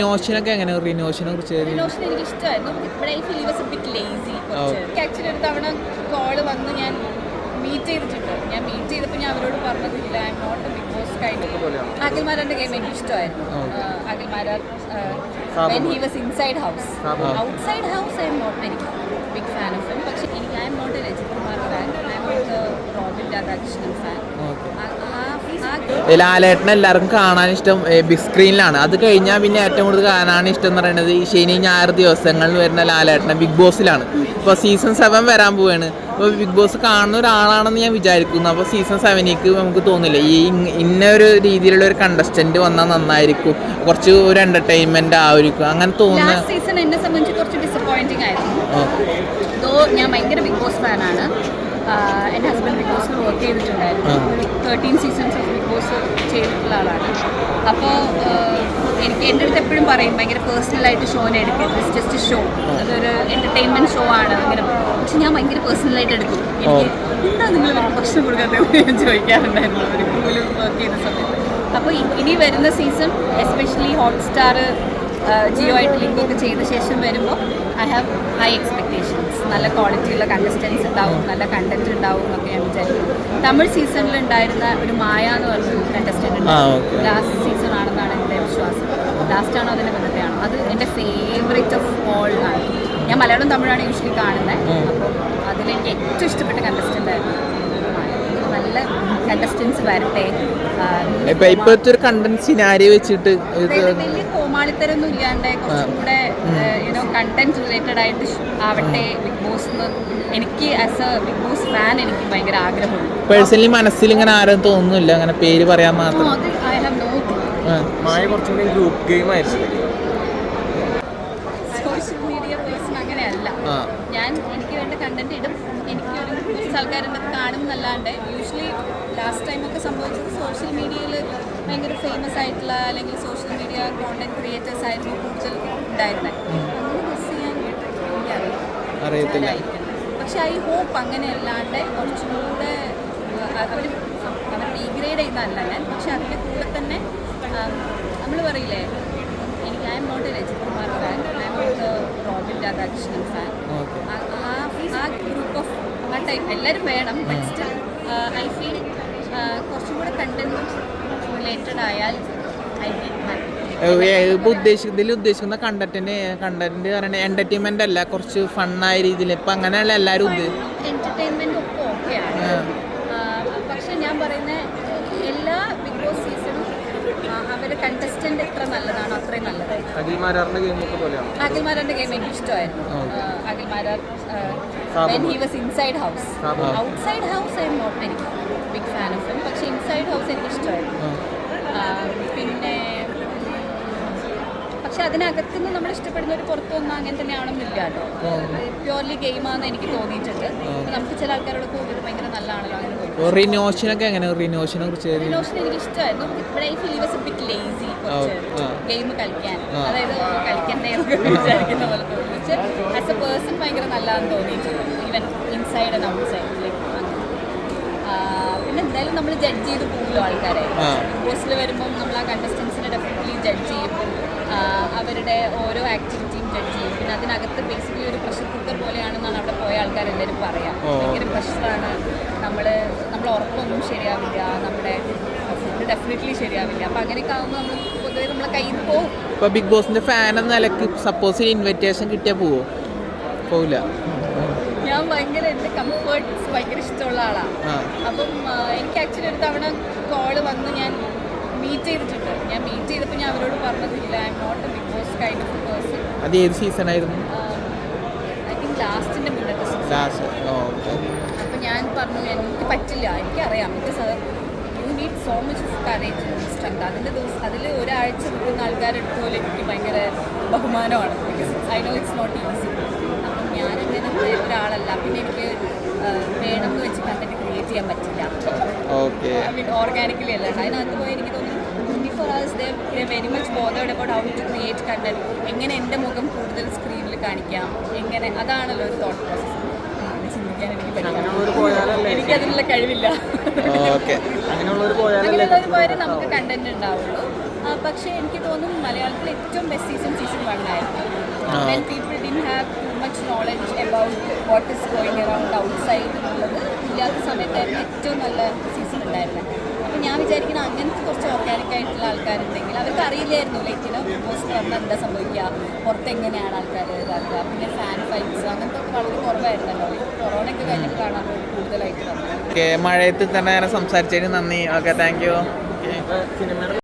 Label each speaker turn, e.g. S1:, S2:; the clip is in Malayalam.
S1: റിനോഷനൊക്കെ എങ്ങനെ റിനോഷനെ കുറിച്ച്
S2: നോഷൻ എനിക്ക് ഇഷ്ടമായിരുന്നു ഇവിടെ I feel was a bit lazy എനിക്ക് ആക്ച്വലി ഒരു തവണ കോൾ വന്ന് ഞാൻ മീറ്റ് ചെയ്തിട്ടുണ്ട്. ഞാൻ മീറ്റ് ചെയ്തപ്പോൾ ഞാൻ അവരോട് പറഞ്ഞതില്ല. I M not a Bigg Boss kind അഖിൽമാരാന്റെ game എനിക്ക് ഇഷ്ടമായിരുന്നു. Akhil Marar when he was inside house outside house I M not very big fan of him പക്ഷേ എനിക്ക് I M not A Rajith Kumar fan I M not Robin Radhakrishnan fan ആ
S1: ലാലേട്ടൻ എല്ലാവർക്കും കാണാൻ ഇഷ്ടം ബിഗ് സ്ക്രീനിലാണ് അത് കഴിഞ്ഞാൽ പിന്നെ ഏറ്റവും കൂടുതൽ കാണാൻ ഇഷ്ടം എന്ന് പറയുന്നത് ഈ ശനി ഞായർ ദിവസങ്ങളിൽ വരുന്ന ലാലേട്ടനെ ബിഗ് ബോസിലാണ് ഇപ്പോൾ സീസൺ സെവൻ വരാൻ പോവാണ്. അപ്പോൾ ബിഗ് ബോസ് കാണുന്ന ഒരാളാണെന്ന് ഞാൻ വിചാരിക്കുന്നു. അപ്പോൾ സീസൺ സെവനിക്ക് നമുക്ക് തോന്നില്ല. ഈ ഇന്ന ഒരു രീതിയിലുള്ള ഒരു കണ്ടസ്റ്റന്റ് വന്നാൽ നന്നായിരിക്കും. കുറച്ച് ഒരു എന്റർടൈൻമെന്റ് ആയിരിക്കും. അങ്ങനെ തോന്നുന്ന
S2: സീസൺ എന്നെ സംബന്ധിച്ച് കുറച്ച് ഡിസപ്പോയിന്റിംഗ് ആയിരുന്നു. ഞാൻ ഭയങ്കര ബിഗ് ബോസ് ഫാനാണ് എന്റെ ഹസ്ബൻഡ് ബിഗ് ബോസ് വർക്ക് ചെയ്തിട്ടുണ്ടായിരുന്നു. തേർട്ടീൻ സീസൺസ് ബോസ് ചെയ്തിട്ടുള്ള ആളാണ്. അപ്പോൾ എനിക്ക് എന്റെ അടുത്ത് എപ്പോഴും പറയും ഭയങ്കര പേഴ്സണലായിട്ട് ഷോനെ എടുക്കരുത് ജസ്റ്റ് ഷോ അതൊരു എന്റർടൈൻമെന്റ് ഷോ ആണ് അങ്ങനെ. പക്ഷെ ഞാൻ ഭയങ്കര പേഴ്സണലായിട്ട് എടുക്കും. എനിക്ക് എന്താ നിങ്ങൾ ഭക്ഷണം കൊടുക്കാത്തത് ഞാൻ ചോദിക്കാറുണ്ടായിരുന്നു. കൂടുതൽ വർക്ക് ചെയ്യുന്ന സമയത്ത്. അപ്പോൾ ഇനി വരുന്ന സീസൺ എസ്പെഷ്യലി ഹോട്ട്സ്റ്റാർ ജിയോ ആയിട്ട് ലിങ്ക് ഒക്കെ ചെയ്ത ശേഷം വരുമ്പോൾ ഐ ഹാവ് ഹൈ എക്സ്പെക്ടേഷൻസ് നല്ല ക്വാളിറ്റിയുള്ള കണ്ടസ്റ്റൻസ് ഉണ്ടാവും നല്ല കണ്ടന്റ് ഉണ്ടാവും എന്നൊക്കെ ഞാൻ വിചാരിക്കുന്നു തമിഴ് സീസണിൽ ഉണ്ടായിരുന്ന ഒരു മായ എന്ന് പറഞ്ഞ കണ്ടസ്റ്റന്റ്. ലാസ്റ്റ് സീസൺ ആണെന്നാണ് എന്റെ വിശ്വാസം. ലാസ്റ്റ് ആണോ അതിന്റെ ബന്ധത്തെയാണോ അത് എന്റെ ഫേവറേറ്റ് ഓഫ് ഓൾ ആണ്. ഞാൻ മലയാളം തമിഴാണ് യൂഷ്വലി കാണുന്നത് അപ്പോൾ അതിലെനിക്ക് ഏറ്റവും ഇഷ്ടപ്പെട്ട കണ്ടസ്റ്റന്റ് ആയിരുന്നു. നല്ല കണ്ടസ്റ്റൻസ് വരട്ടെ.
S1: ഇപ്പോഴത്തെ ഒരു കണ്ടന്റ് സിനാരിയോ വെച്ചിട്ട്
S2: വലിയ കോമാളിത്തരൊന്നും ഇല്ലാണ്ട് കുറച്ചും കൂടെ യുനോ കണ്ടന്റ് റിലേറ്റഡ് ആയിട്ട് ആവട്ടെ ബിഗ് ബോസ് എനിക്ക് as a Bigg Boss fan എനിക്ക് ഭയങ്കര ആഗ്രഹമുണ്ട്.
S1: പേഴ്സണലി മനസ്സിൽ ഇങ്ങനെ ആരും തോന്നുന്നില്ല അങ്ങനെ പേര് പറയാൻ മാത്രം.
S2: I have no.
S3: മായ കുറച്ചും കൂടി ഗ്രൂപ്പ് ഗെയിം ആയിരുന്നു
S2: പേഴ്സൺ അങ്ങനെയല്ല. ഞാൻ എനിക്ക് വേണ്ട കണ്ടന്റ് ഇടും. എനിക്ക് ഒരു കുറച്ച് ആൾക്കാരുടെ അത് കാണും എന്നല്ലാണ്ട് യൂഷ്വലി ലാസ്റ്റ് ടൈമൊക്കെ സംഭവിച്ചത് സോഷ്യൽ മീഡിയയിൽ ഭയങ്കര ഫേമസ് ആയിട്ടുള്ള അല്ലെങ്കിൽ സോഷ്യൽ മീഡിയ കോണ്ടന്റ് ക്രിയേറ്റേഴ്സ് ആയിരുന്നു കൂടുതൽ ഉണ്ടായിരുന്നത്
S1: അറിയത്തില്ല.
S2: പക്ഷെ ഐ ഹോപ്പ് അങ്ങനെ അല്ലാണ്ട് കുറച്ചും കൂടെ അവർ അവർ ഡീഗ്രേഡ് ചെയ്യുന്നതല്ല ഞാൻ. പക്ഷെ അതിന്റെ കൂടെ തന്നെ നമ്മൾ പറയില്ലേ എനിക്ക് I'm not a I'm not Robin Radhakrishnan fan ആ ഗ്രൂപ്പ് ഓഫ് ആ ടൈപ്പ് എല്ലാവരും വേണം. ബട്ട് സ്റ്റിൽ ഐ ഫീൽ കുറച്ചും കൂടെ കണ്ടന്റ് റിലേറ്റഡ് ആയാൽ ഐ
S1: ഇപ്പൊ ഉദ്ദേശിക്കുന്ന ഇതിൽ ഉദ്ദേശിക്കുന്ന കണ്ടന്റിന് കണ്ടന്റ് പറയുന്നത് എന്റർടൈൻമെന്റ് അല്ല കുറച്ച് ഫണ്ണായ രീതിയിൽ ഇപ്പൊ അങ്ങനെയുള്ള എല്ലാവരും
S2: എന്റർടൈൻമെന്റ് ഒക്കെ ഓക്കെയാണ് പക്ഷെ ഞാൻ പറയുന്ന എല്ലാ ബിഗ് ബോസ് സീസണും അവരുടെ കണ്ടസ്റ്റന്റ് എത്ര നല്ലതാണോ അത്രയും നല്ലതായിരിക്കും
S3: അഖിൽമാരാറിന്റെ ഗെയിം ഒക്കെ പോലെയാണ്?
S2: അഖിൽമാരാറിന്റെ ഗെയിം എനിക്ക് ഇഷ്ടമായിരുന്നു. Akhil Marar when he was inside house outside house I am not എനിക്ക് ബിഗ് ഫാൻ ഓഫ് ഹിം പക്ഷെ ഇൻസൈഡ് ഹൗസ് എനിക്ക് ഇഷ്ടമായിരുന്നു. പിന്നെ പക്ഷെ അതിനകത്തുനിന്ന് നമ്മൾ ഇഷ്ടപ്പെടുന്ന ഒരു പുറത്തു വന്ന അങ്ങനെ തന്നെയാണെന്നില്ല കേട്ടോ. പ്യുവർലി ഗെയിമാണെന്ന് എനിക്ക് തോന്നിയിട്ടുണ്ട്. നമുക്ക് ചില ആൾക്കാരോടൊക്കെ ഭയങ്കര നല്ലതാണല്ലോ അങ്ങനെ
S1: റിനോഷനൊക്കെ എങ്ങനെ? റിനോഷനെ കുറിച്ച്
S2: എനിക്ക് ഇഷ്ടമായിരുന്നു. ഇവിടെ I feel was bit lazy game കളിക്കാൻ. അതായത് കളിക്കണ്ടേ വിചാരിക്കുന്ന പോലെ തോന്നി. ആസ് എ പേഴ്സൺ ഭയങ്കര നല്ലതാണെന്ന് തോന്നിയിട്ടുണ്ട്. Even inside and out like അങ്ങനെ പിന്നെ എന്തായാലും നമ്മൾ ജഡ്ജ് ചെയ്ത് പോകുമല്ലോ ആൾക്കാരെ. ബിഗ് ബോസിൽ വരുമ്പം നമ്മൾ ആ കണ്ടസ്റ്റൻസിനെ ഡെഫിനറ്റ്ലി ജഡ്ജ് ചെയ്യും. അവരുടെ ഓരോ ആക്ടിവിറ്റിയും ജഡ്ജ് ചെയ്യും. പിന്നെ അതിനകത്ത് ബേസിക്കലി ഒരു പ്രഷർ കുക്കർ പോലെയാണെന്നാണ് അവിടെ പോയ ആൾക്കാരെല്ലാവരും പറയാം. ഭയങ്കര പ്രഷറാണ് നമ്മൾ നമ്മൾ ഉറപ്പൊന്നും ശരിയാവില്ല നമ്മുടെ ഫുഡ് ഡെഫിനറ്റ്ലി ശരിയാവില്ല. അപ്പം അങ്ങനെയൊക്കെ ആകുമ്പോൾ നമ്മൾ പൊതുവേ നമ്മളെ കയ്യിൽ നിന്ന് പോകും.
S1: ഇപ്പൊ ബിഗ് ബോസിന്റെ ഫാൻ എന്ന നിലയ്ക്ക് സപ്പോസ് ഇൻവിറ്റേഷൻ കിട്ടിയാൽ പോവോ? പോവില്ല.
S2: ഞാൻ ഭയങ്കര എന്റെ കംഫേർട്ട്സ് ഭയങ്കര ഇഷ്ടമുള്ള ആളാണ് അപ്പം എനിക്ക് ആക്ച്വലി ഒരു തവണ കോൾ വന്ന് ഞാൻ മീറ്റ് ചെയ്തിട്ടുണ്ട്. ഞാൻ മീറ്റ് ചെയ്തപ്പോൾ ഞാൻ അവരോട് പറഞ്ഞതില്ല I'm not a Bigg Boss kind of person
S1: അത് ഏത് സീസൺ ആയിരുന്നു?
S2: ഐ തിങ്ക് ലാസ്റ്റിന്റെ മുന്നത്തെ.
S1: ലാസ്റ്റ് ഓക്കെ
S2: പറഞ്ഞു എനിക്ക് പറ്റില്ല. എനിക്കറിയാം. Because you need so much of courage strength അതിന്റെ ദിവസം അതിൽ ഒരാഴ്ച നിൽക്കുന്ന ആൾക്കാരെടുത്ത പോലെ എനിക്ക് ഭയങ്കര ബഹുമാനമാണ്. Because I know it's not easy അപ്പം ഞാൻ അങ്ങനെ ഒരാളല്ല. പിന്നെ എനിക്ക് വേണം എന്ന് വെച്ച് കണ്ടന്റ് ക്രിയേറ്റ് ചെയ്യാൻ പറ്റില്ല.
S1: ഓക്കെ
S2: ഐ മീൻ ഓർഗാനിക്കലി അല്ലാണ്ട് അതിനകത്ത് പോയി എനിക്ക് തോന്നുന്നു twenty four hours they very much bothered about how to create content എങ്ങനെ എന്റെ മുഖം കൂടുതൽ സ്ക്രീനിൽ കാണിക്കാം? എങ്ങനെ? അതാണല്ലോ ഒരു തോട്ട് പ്രോസസ് ചിന്തിക്കാൻ എനിക്ക് പറ്റില്ല.
S3: പോയാലല്ലേ
S2: എനിക്കതിനുള്ള കഴിവില്ല.
S1: ഓക്കെ.
S3: അങ്ങനെയുള്ളവർ പോയാലല്ലേ
S2: പോയാലും നമുക്ക് കണ്ടന്റ് ഉണ്ടാവുള്ളൂ. പക്ഷേ എനിക്ക് തോന്നുന്നു മലയാളത്തിൽ ഏറ്റവും ബെസ്റ്റ് സീസൺ സീസൺ വൺ ആയിരുന്നു. When people didn't have too much knowledge about what is going around outside എന്നുള്ളത് ഇല്ലാത്ത സമയത്തായിരുന്നു ഏറ്റവും നല്ല സീസൺ ഉണ്ടായിരുന്നത്. ഞാൻ വിചാരിക്കുന്ന അങ്ങനത്തെ കുറച്ച് ഓർഗാനിക് ആയിട്ടുള്ള ആൾക്കാരുണ്ടെങ്കിൽ അവർക്ക് അറിയില്ലായിരുന്നു. ലൈറ്റിൽ ബിഗ് വന്നാൽ എന്താ സംഭവിക്കുക? പുറത്ത് എങ്ങനെയാണ് ആൾക്കാർ ഇതാക്കുക? പിന്നെ ഫാൻ ഫൈറ്റ്സ് അങ്ങനത്തെ ഒക്കെ വളരെ കുറവായിരുന്നല്ലോ. കൊറോണ ഒക്കെ കഴിഞ്ഞിട്ട് കാണാൻ കൂടുതലായിട്ട്
S1: മഴയത്ത് തന്നെ സംസാരിച്ചതിന് നന്ദി. ഓക്കെ താങ്ക് യു
S3: സിനിമയുടെ